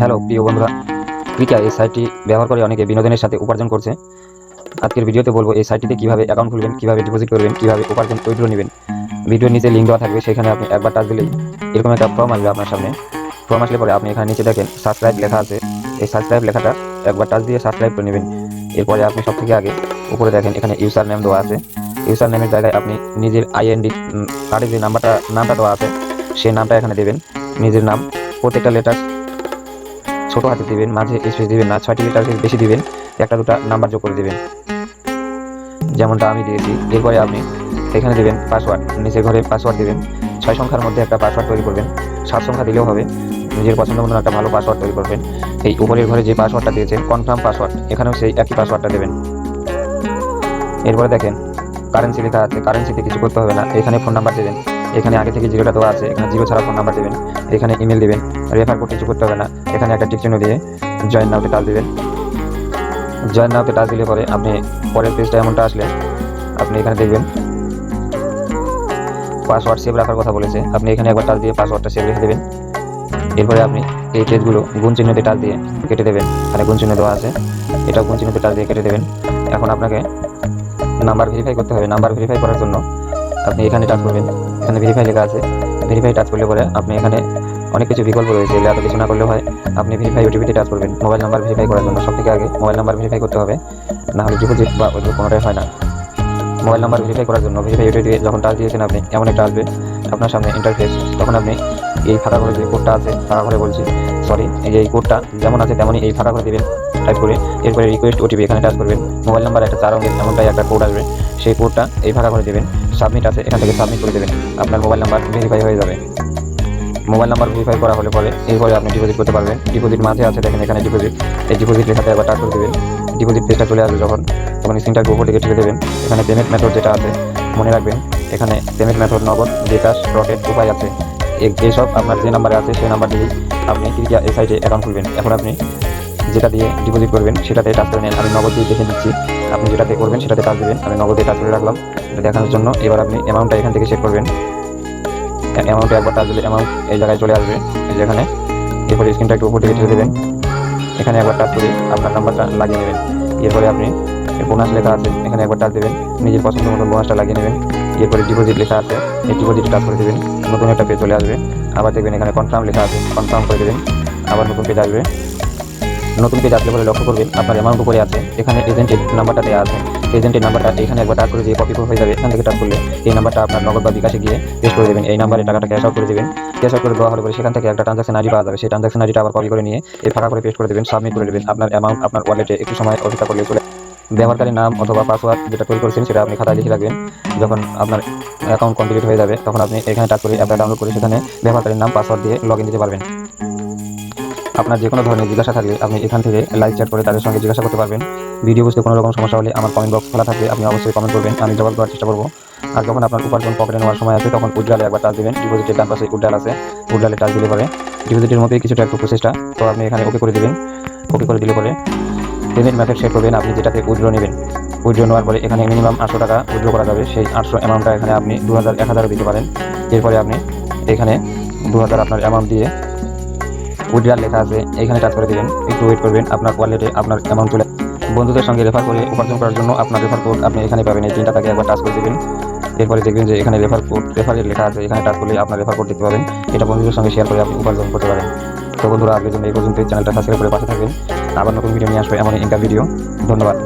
Hello, প্রিয় বন্ধুরা। ক্রিকা এই সাইটটি ব্যবহার করে অনেকে বিনোদনের সাথে উপার্জন করছে। আজকের ভিডিওতে বলব এই সাইটটিতে কীভাবে অ্যাকাউন্ট খুলবেন, কীভাবে ডিপোজিট করবেন, কীভাবে উপার্জন উইথড্র নেবেন। ভিডিওর নিচে লিঙ্ক দেওয়া থাকবে, সেখানে আপনি একবার টাচ দিলেই এরকম একটা ফর্ম আসবে আপনার সামনে। ফর্ম আসলে পরে আপনি এখানে নিচে দেখেন সাবস্ক্রাইব লেখা আছে। এই সাবস্ক্রাইব লেখাটা একবার টাচ দিয়ে সাবস্ক্রাইব করে নেবেন। এরপরে আপনি সব থেকে আগে উপরে দেখেন, এখানে ইউজার নেম দেওয়া আছে। ইউজার নেমের জায়গায় আপনি নিজের আইএনডি কার্ডে যে নাম্বারটা নামটা দেওয়া আছে, সেই নামটা এখানে দেবেন। নিজের নাম, প্রত্যেকটা লেটার ছোট হাতে দিবেন, মাঝে স্পেস দিবেন না, ছয়টি লিটার বেশি দিবেন, একটা দুটা নাম্বার যোগ করে দিবেন। যেমনটা আমি দিয়েছি, এরপরে আপনি এখানে দিবেন পাসওয়ার্ড নিচের ঘরে পাসওয়ার্ড দিবেন, ছয় সংখ্যার মধ্যে একটা পাসওয়ার্ড তৈরি করবেন, সাত সংখ্যা দিলেও হবে, নিজের পছন্দ মতো একটা ভালো পাসওয়ার্ড তৈরি করবেন। এই উপরের ঘরে যে পাসওয়ার্ডটা দিয়েছেন কনফার্ম পাসওয়ার্ড এখানেও সেই একই পাসওয়ার্ডটা দেবেন। এরপরে দেখেন কারেন্সি লেখা আছে কারেন্সিতে কিছু করতে হবে না, এখানে ফোন নাম্বার দেবেন। এখানে আগে থেকে জিরোটা দেওয়া আছে, এখানে জিরো ছাড়া ফোন নাম্বার দেবেন, এখানে ইমেল দিবেন রেফার করতে কিছু করতে হবে না। এখানে একটা টিক চিহ্ন দিয়ে জয়েন নাওতে টাচ দিবেন। জয়েন নাওতে টাচ দিলে পরে আপনি পরের পেজটা এমনটা আসলে আপনি এখানে দেখবেন। পাসওয়ার্ড সেভ রাখার কথা বলেছে। আপনি এখানে একবার টাচ দিয়ে পাসওয়ার্ডটা সেভ রেখে দেবেন। এরপরে আপনি এই পেজগুলো গুণ চিহ্নতে টাচ দিয়ে কেটে দেবেন। এখানে গুণ চিহ্ন দেওয়া আছে। এটা গুণ চিহ্নতে টাচ দিয়ে কেটে দেবেন। এখন আপনাকে নাম্বার ভেরিফাই করতে হবে। নাম্বার ভেরিফাই করার জন্য আপনি এখানে টাচ করবেন। এখানে ভেরিফাই লেখা আছে। ভেরিফাই টাচ করলে পরে আপনি এখানে অনেক কিছু বিকল্প রয়েছে, এগুলো এত কিছু না করলেও হয়। আপনি ভেরিফাই ওটিপিতে টাচ করবেন। মোবাইল নাম্বার ভেরিফাই করার জন্য সব থেকে আগে মোবাইল নাম্বার ভেরিফাই করতে হবে। না হলে ডিপোজিট বা ওই কোনোটাই হয় না। মোবাইল নাম্বার ভেরিফাই করার জন্য ভেরিফাই ওটিপি যখন টাচ দিয়েছেন আপনি, এমন একটা আসবে। আপনার সামনে ইন্টারফেস তখন আপনি এই ফাঁকা ঘরে যে কোডটা আছে, ফাঁকা ঘরে বলছি সরি এই যে এই কোডটা যেমন আছে তেমনই এই ফাঁকা করে দিবেন। টাইপ করে, এরপরে রিকোয়েস্ট ওটিপি এখানে টাচ করবেন। মোবাইল নাম্বার একটা চার অঙ্কের এমনটাই একটা কোড আসবে। সেই কোডটা এই ভাড়া করে দেবেন। সাবমিট আছে, এখান থেকে সাবমিট করে দেবেন। আপনার মোবাইল নাম্বার ভেরিফাই হয়ে যাবে। মোবাইল নাম্বার ভেরিফাই করা হলে পরে এরপরে আপনি ডিপোজিট করতে পারবেন। ডিপোজিট মাঝে আছে, দেখেন এখানে ডিপোজিট এই ডিপোজিট লেখাতে একবার টাচ করে দেবেন। ডিপোজিট পেজটা চলে আসবে যখন। তখন স্ক্রিনটাকে উপর দিকে ঠেলে দেবেন। এখানে পেমেন্ট মেথড যেটা আছে, মনে রাখবেন, এখানে পেমেন্ট মেথড নগদ বিকাশ রকেট উপায় আছে। এই- এইসব আপনার যে নাম্বারে আছে সেই নাম্বার দিয়েই আপনি ক্রিয়া এই সাইটে অ্যাকাউন্ট খুলবেন। এখন আপনি যেটা দিয়ে ডিপোজিট করবেন, সেটাতে টাচ করে নেন। আমি নগদ দিয়ে দেখে নিচ্ছি। আপনি যেটাতে করবেন, সেটাতে টাচ দেবেন। আমি নগদে টাচ করে রাখলাম। এটা দেখানোর জন্য এবার আপনি অ্যামাউন্টটা এখান থেকে সেট করবেন। অ্যামাউন্টে একবার টাচ দিলে অ্যামাউন্ট এই জায়গায় চলে আসবে। যেখানে এরপরে স্ক্রিনটা একটু উপর দিকে ঠেলে দেবেন। এখানে একবার টাচ করে আপনার নাম্বারটা লাগিয়ে নেবেন। এরপরে আপনি বোনাস লেখা আছে, এখানে একবার টাচ দেবেন। নিজের পছন্দ মতো বোনাসটা লাগিয়ে নেবেন। এরপরে ডিপোজিট লেখা আছে, এই ডিপোজিটে টাচ করে দেবেন। নতুন একটা পেজ চলে আসবে। আবার দেখবেন এখানে কনফার্ম লেখা আছে কনফার্ম করে দেবেন। আবার নতুন পেজ আসবে। নতুন পেজ আসলে বলে লক্ষ্য করবেন, আপনার অ্যামাউন্ট উপরে আছে, এখানে এজেন্টের নাম্বারটা দেওয়া আছে এজেন্টের নাম্বারটা এখানে একবার টাচ করে দিয়ে কপি হয়ে যাবে, এখান থেকে টাচ করলে এই নাম্বারটা আপনার নগদ বা বিকাশে গিয়ে পেস্ট করে দেবেন, এই নাম্বারে টাকাটা ক্যাশ আউট করে দেবেন ক্যাশ আউট করে দেওয়া হলে পরে সেখান থেকে একটা ট্রানজাকশন আইডি পাওয়া যাবে, সেই ট্রানজাকশন আইডিটা আবার কপি করে নিয়ে এই ফাঁকা করে পেস্ট করে দেবেন সাবমিট করে দেবেন আপনার অ্যামাউন্ট আপনার ওয়ালেটে একটু সময় অপেক্ষা করলে চলে ব্যবহারকারীর নাম অথবা পাসওয়ার্ড যেটা তৈরি করেছেন সেটা আপনি খাতায় লিখে রাখবেন, যখন আপনার অ্যাকাউন্ট কমপ্লিট হয়ে যাবে, তখন আপনি এখানে টাচ করে অ্যাপটা ডাউনলোড করে সেখানে ব্যবহারকারীর নাম পাসওয়ার্ড দিয়ে লগ ইন দিতে পারবেন। আপনার যে কোনো ধরনের জিজ্ঞাসা থাকলে আপনি এখান থেকে লাইভ চ্যাট করে তাদের সঙ্গে জিজ্ঞাসা করতে পারবেন। ভিডিও বুঝতে কোনো রকম সমস্যা হলে আমার কমেন্ট বক্স খোলা থাকবে, আপনি অবশ্যই কমেন্ট করবেন, আমি জবাব দেওয়ার চেষ্টা করব। আর যখন আপনার উপার্জন পকেটে নেওয়ার সময় আছে তখন উজ্জ্বলে একবার টাচ দেবেন ডিপোজিটের ডান পাশে উজ্জ্বল আছে, উজ্জ্বলে টাচ দিলে পরে ডিপোজিটের মধ্যে কিছুটা একটু প্রসেসটা তো আপনি এখানে ওকে করে দেবেন ওকে করে দিলে পরে পেমেন্ট মেথড সেট করবেন, আপনি যেটাতে উইথড্র নেবেন। উইথড্র নেওয়ার পরে এখানে মিনিমাম আটশো টাকা উইথড্র করা যাবে, সেই আটশো অ্যামাউন্টটা এখানে আপনি দু হাজার এক হাজারও দিতে পারেন। এরপরে আপনি এখানে দু হাজার আপনার অ্যামাউন্ট দিয়ে উইড্রাল লেখা আছে, এখানে টাচ করে দেবেন, একটু ওয়েট করবেন, আপনার ওয়ালেটে আপনার অ্যামাউন্ট চলে বন্ধুদের সঙ্গে রেফার করে উপার্জন করার জন্য আপনার রেফার কোড আপনি এখানে পাবেন, এই তিনটা তাকে একবার টাচ করে দেবেন। এরপরে দেখবেন যে এখানে রেফার কোড রেফারের লেখা আছে, এখানে টাচ করলে আপনার রেফার কোড দেখতে পাবেন। এটা বন্ধুদের সঙ্গে শেয়ার করে আপনি উপার্জন করতে পারেন। তো বন্ধুরা, আজকের জন্য এই পর্যন্ত চ্যানেলটা সাবস্ক্রাইব করে পাশে থাকবেন। আবার নতুন ভিডিও নিয়ে আসবে এমন ইনকাম ভিডিও ধন্যবাদ।